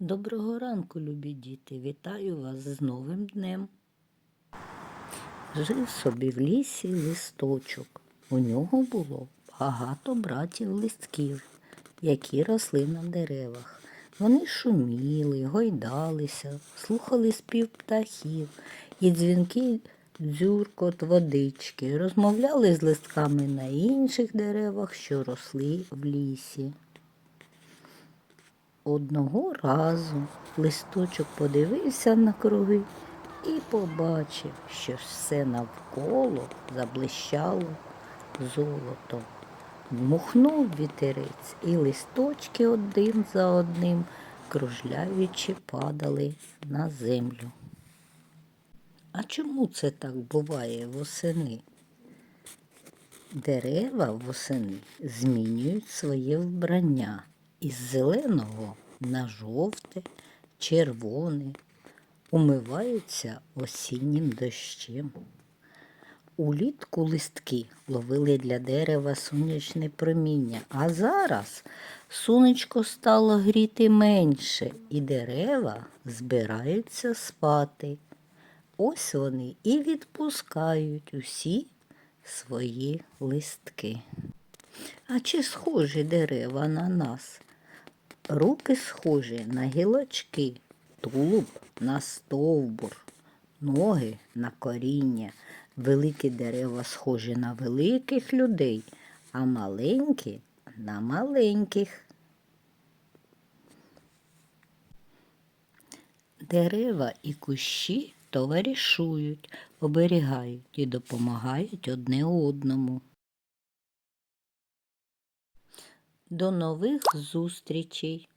Доброго ранку, любі діти! Вітаю вас з новим днем. Жив собі в лісі листочок. У нього було багато братів листків, які росли на деревах. Вони шуміли, гойдалися, слухали спів птахів і дзвінки дзюркот водички, розмовляли з листками на інших деревах, що росли в лісі. Одного разу листочок подивився на круги і побачив, що все навколо заблищало золотом. Дмухнув вітерець, і листочки один за одним, кружляючи, падали на землю. А чому це так буває восени? Дерева восени змінюють своє вбрання із зеленого на жовте, червоне, умиваються осіннім дощем. Улітку листки ловили для дерева сонячне проміння, а зараз сонечко стало гріти менше, і дерева збираються спати. Ось вони і відпускають усі свої листки. А чи схожі дерева на нас? Руки схожі на гілочки, тулуб на стовбур, ноги на коріння. Великі дерева схожі на великих людей, а маленькі на маленьких. Дерева і кущі товаришують, оберігають і допомагають одне одному. До нових зустрічей!